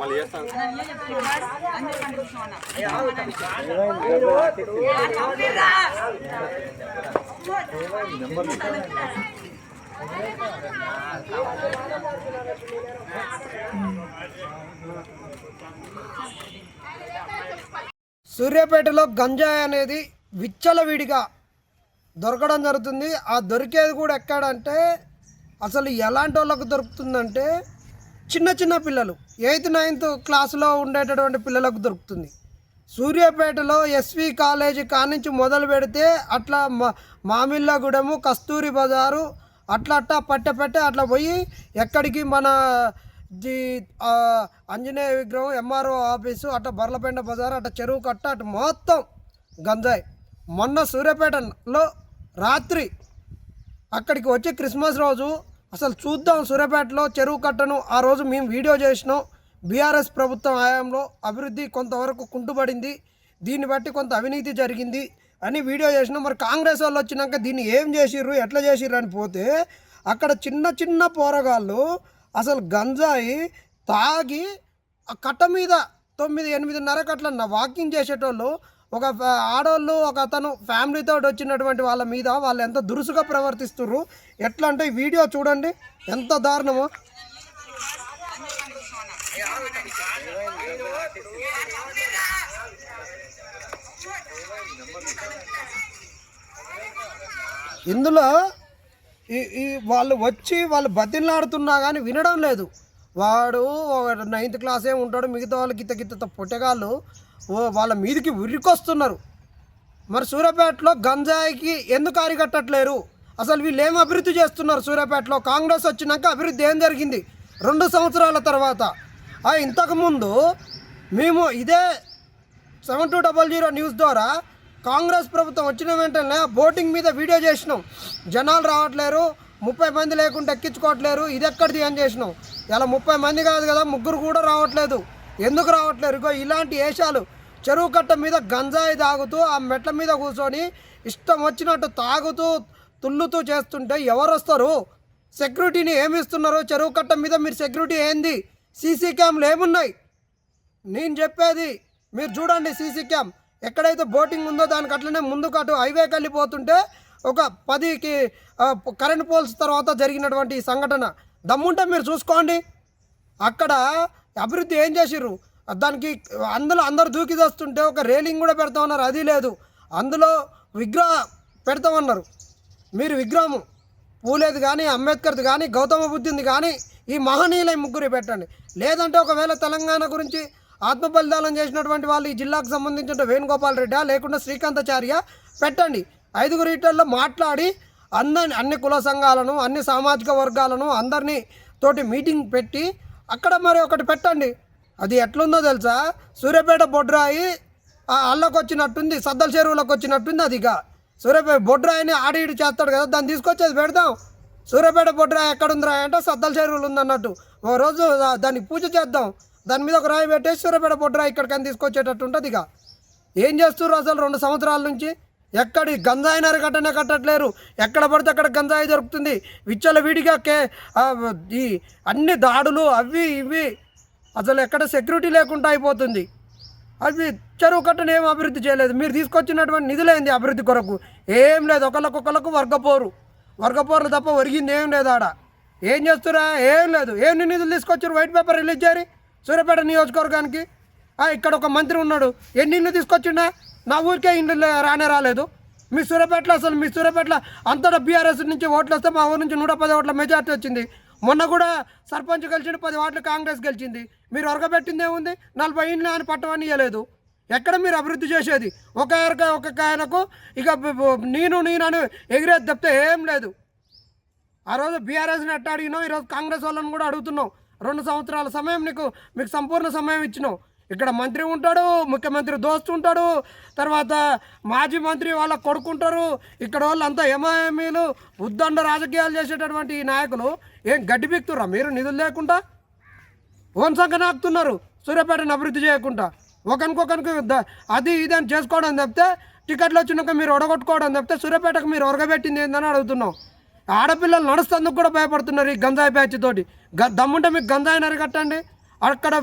మళ్ళీ చేస్తాను. సూర్యాపేటలో గంజాయి అనేది విచ్చలవిడిగా దొరకడం జరుగుతుంది. ఆ దొరికేది కూడా ఎక్కడంటే అసలు ఎలాంటి వాళ్ళకు దొరుకుతుందంటే చిన్న చిన్న పిల్లలు. ఎయిత్ నైన్త్ క్లాస్లో ఉండేటటువంటి పిల్లలకు దొరుకుతుంది. సూర్యాపేటలో ఎస్వి కాలేజీ కానించి మొదలు పెడితే అట్లా మా మామిళ్ళగూడెము కస్తూరి బజారు అట్లా అట్లా పట్టె పట్టె అట్లా పోయి ఎక్కడికి మన జీ ఆంజనేయ విగ్రహం ఎంఆర్ఓ ఆఫీసు అట్లా బర్లపెండ బజార్ అట్లా చెరువు కట్ట అటు మొత్తం గంజాయి. మొన్న సూర్యాపేటలో రాత్రి అక్కడికి వచ్చి క్రిస్మస్ రోజు అసలు చూద్దాం సూర్యాపేటలో చెరువు కట్టను. ఆ రోజు మేము వీడియో చేసినాం. బీఆర్ఎస్ ప్రభుత్వం హయాంలో అభివృద్ధి కొంతవరకు కుంటుపడింది. దీన్ని బట్టి కొంత అవినీతి జరిగింది అని వీడియో చేసినాం. మరి కాంగ్రెస్ వాళ్ళు వచ్చినాక దీన్ని ఏం చేసిర్రు ఎట్లా చేసిర్రు అని పోతే అక్కడ చిన్న చిన్న పోరగాళ్ళు అసలు గంజాయి తాగి ఆ కట్ట మీద తొమ్మిది ఎనిమిదిన్నర కట్ల నా వాకింగ్ చేసేటోళ్ళు ఒక ఆడవాళ్ళు ఒక అతను ఫ్యామిలీతో వచ్చినటువంటి వాళ్ళ మీద వాళ్ళు ఎంత దురుసుగా ప్రవర్తిస్తున్నారు ఎట్లా అంటే ఈ వీడియో చూడండి. ఎంత దారుణమో. ఇందులో ఈ ఈ వాళ్ళు వచ్చి వాళ్ళు బతిలాడుతున్నా కానీ వినడం లేదు. వాడు నైన్త్ క్లాస్ ఏమి ఉంటాడు మిగతా వాళ్ళు గిత్త గిత్త పొట్టగాళ్ళు వాళ్ళ మీదికి ఉరికొస్తున్నారు. మరి సూర్యాపేటలో గంజాయికి ఎందుకు అరికట్టట్లేరు అసలు వీళ్ళు ఏం అభివృద్ధి చేస్తున్నారు సూర్యాపేటలో? కాంగ్రెస్ వచ్చినాక అభివృద్ధి ఏం జరిగింది? రెండు సంవత్సరాల తర్వాత. ఇంతకుముందు మేము ఇదే seven two double zero news ద్వారా కాంగ్రెస్ ప్రభుత్వం వచ్చిన వెంటనే బోటింగ్ మీద వీడియో చేసినాం. జనాలు రావట్లేరు ముప్పై మంది లేకుండా ఎక్కించుకోవట్లేరు. ఇది ఎక్కడిది ఏం చేసినాం? ఇలా ముప్పై మంది కాదు కదా ముగ్గురు కూడా రావట్లేదు. ఎందుకు రావట్లేరు? ఇగో ఇలాంటి వేషాలు చెరువు కట్ట మీద గంజాయి తాగుతూ ఆ మెట్ల మీద కూర్చొని ఇష్టం వచ్చినట్టు తాగుతూ తుల్లుతూ చేస్తుంటే ఎవరు వస్తారు? సెక్యూరిటీని ఏమిస్తున్నారు? చెరువు కట్ట మీద మీరు సెక్యూరిటీ ఏంది? సీసీ క్యామ్లు ఏమున్నాయి? నేను చెప్పేది మీరు చూడండి సీసీ క్యామ్. ఎక్కడైతే బోటింగ్ ఉందో దానికి అట్లనే ముందుకు అటు హైవేకి వెళ్ళిపోతుంటే ఒక పదికి కరెంట్ పోల్స్ తర్వాత జరిగినటువంటి ఈ సంఘటన. దమ్ముంటే మీరు చూసుకోండి. అక్కడ అభివృద్ధి ఏం చేసిర్రు? దానికి అందులో అందరు దూకి తెస్తుంటే ఒక రేలింగ్ కూడా పెడతా ఉన్నారు అది లేదు. అందులో విగ్రహ పెడతామన్నారు. మీరు విగ్రహం పూలేదు కానీ అంబేద్కర్ది కానీ గౌతమ బుద్ధింది కానీ ఈ మహనీయుల ముగ్గురు పెట్టండి. లేదంటే ఒకవేళ తెలంగాణ గురించి ఆత్మ బలిదానం చేసినటువంటి వాళ్ళు ఈ జిల్లాకు సంబంధించిన వేణుగోపాల్ రెడ్డి లేకుండా శ్రీకాంతాచార్య పెట్టండి. ఐదుగురు ఈటల్లో మాట్లాడి అందరిని అన్ని కుల సంఘాలను అన్ని సామాజిక వర్గాలను అందరినీ తోటి మీటింగ్ పెట్టి అక్కడ మరి ఒకటి పెట్టండి. అది ఎట్లుందో తెలుసా? సూర్యాపేట బొడ్రాయి అల్లకు వచ్చినట్టుంది సద్దల చెరువులకు వచ్చినట్టుంది అది ఇక. సూర్యాపేట బొడ్రాయిని ఆడి ఇడి చేస్తాడు కదా దాన్ని తీసుకొచ్చేది పెడదాం. సూర్యాపేట బొడ్రాయి ఎక్కడుందిరా అంటే సద్దల చెరువులు ఉందన్నట్టు ఓ రోజు దాన్ని దానికి పూజ చేద్దాం. దాని మీద ఒక రాయి పెట్టేసి సూర్యాపేట బొడ్రాయి ఇక్కడికని తీసుకొచ్చేటట్టు ఉంటుంది ఇక. ఏం చేస్తున్నారు అసలు రెండు సంవత్సరాల నుంచి? ఎక్కడి గంజాయి నరకట్టనే కట్టట్లేరు? ఎక్కడ పడితే అక్కడ గంజాయి దొరుకుతుంది. విచ్చల విడిగా కే ఈ అన్ని దాడులు అవి ఇవి అసలు ఎక్కడ సెక్యూరిటీ లేకుండా అయిపోతుంది. అవి చెరువు కట్టను ఏం అభివృద్ధి చేయలేదు. మీరు తీసుకొచ్చినటువంటి నిధులైంది అభివృద్ధి కొరకు? ఏం లేదు. ఒకళ్ళకొకళ్ళకు వర్గపోరు. వర్గపోరులు తప్ప ఒరిగింది ఏం లేదు ఆడ. ఏం చేస్తురా? ఏం లేదు. ఏం నిధులు తీసుకొచ్చారు వైట్ పేపర్ రిలీజ్ చేయరు? సూర్యాపేట నియోజకవర్గానికి? ఇక్కడ ఒక మంత్రి ఉన్నాడు. ఎన్ని ఇల్లు తీసుకొచ్చిండా? నా ఊరికే ఇండ్లు రానే రాలేదు. మీ సూర్యాపేటలో అసలు మీ సూర్యాపేటలో అంతటా బీఆర్ఎస్ నుంచి ఓట్లు వస్తే మా ఊరు నుంచి నూట పది ఓట్ల మెజార్టీ వచ్చింది. మొన్న కూడా సర్పంచ్ గెలిచిండు పది ఓట్లు కాంగ్రెస్ గెలిచింది. మీరు ఒరగబెట్టింది ఏముంది? నలభై ఇండ్లు అని పట్టమని ఇవ్వలేదు ఎక్కడ మీరు అభివృద్ధి చేసేది? ఒక ఆయనకు ఒక ఆయనకు ఇక నేను నేను అని ఎగిరేది తప్పితే ఏం లేదు. ఆ రోజు బీఆర్ఎస్ని ఎట్ట అడిగినావు? ఈరోజు కాంగ్రెస్ వాళ్ళని కూడా అడుగుతున్నావు. రెండు సంవత్సరాల సమయం నీకు మీకు సంపూర్ణ సమయం ఇచ్చినావు. ఇక్కడ మంత్రి ఉంటాడు ముఖ్యమంత్రి దోస్తు ఉంటాడు తర్వాత మాజీ మంత్రి వాళ్ళ కొడుకుంటారు. ఇక్కడ వాళ్ళు అంతా ఎంఐఎంఈలు ఉద్దండ రాజకీయాలు చేసేటటువంటి ఈ నాయకులు ఏం గడ్డి పీక్తురా మీరు నిధులు లేకుండా ఓన్ సంఖ్య నాకుతున్నారు సూర్యాపేటను అభివృద్ధి చేయకుండా. ఒకరికొకరికి అది ఇది అని చేసుకోవడం తప్పితే టికెట్లు వచ్చినాక మీరు ఒడగొట్టుకోవడం తప్పితే సూర్యాపేటకు మీరు ఒరగబెట్టింది ఏందని అడుగుతున్నాం. ఆడపిల్లలు నడుస్తందుకు కూడా భయపడుతున్నారు ఈ గంజాయి బ్యాచ్ తోటి. గ దమ్ముంటే మీకు గంజాయి నరగట్టండి అక్కడ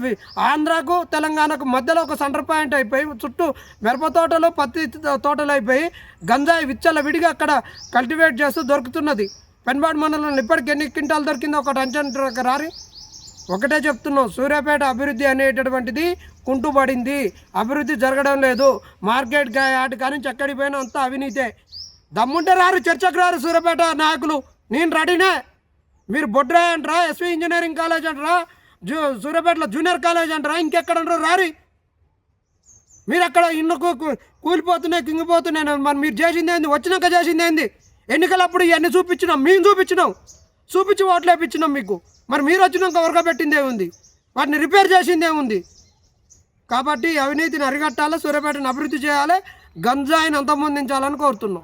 ఆంధ్రాకు తెలంగాణకు మధ్యలో ఒక సెంటర్ పాయింట్ అయిపోయి చుట్టూ మిరప తోటలు పత్తి తోటలు అయిపోయి గంజాయి విచ్చల విడిగా అక్కడ కల్టివేట్ చేస్తూ దొరుకుతున్నది. పెన్బాడ్ మండలంలో ఇప్పటికి ఎన్ని క్వింటాలు దొరికిందో ఒకటి అంచనా రారి. ఒకటే చెప్తున్నాం సూర్యాపేట అభివృద్ధి అనేటటువంటిది కుంటుపడింది. అభివృద్ధి జరగడం లేదు. మార్కెట్ ఆటి కానీ ఎక్కడికి పోయినా అంతా అవినీతే. దమ్ముంటే రారు చర్చకు రారు సూర్యాపేట నాయకులు. నేను రెడీనే. మీరు బొడ్రా అంటారా ఎస్వి ఇంజనీరింగ్ కాలేజ్ అంటారా. జూ సూర్యాపేటలో జూనియర్ కాలేజ్ అంటారా? ఇంకెక్కడ అంటారు? రారి. మీరు అక్కడ ఇల్లు కూలిపోతున్నాయి కింగిపోతున్నాయి. మరి మీరు చేసింది ఏంది? వచ్చినాక చేసింది ఏంది? ఎన్నికలప్పుడు ఇవన్నీ చూపించినాం. మేము చూపించినాం. చూపించి ఓట్లు వేపించినాం మీకు. మరి మీరు వచ్చినాక ఉరకబెట్టింది ఏముంది వాటిని రిపేర్ చేసింది ఏముంది కాబట్టి అవినీతిని అరికట్టాలి సూర్యాపేటను అభివృద్ధి చేయాలి గంజాయిని అంతమొందించాలని కోరుతున్నాం.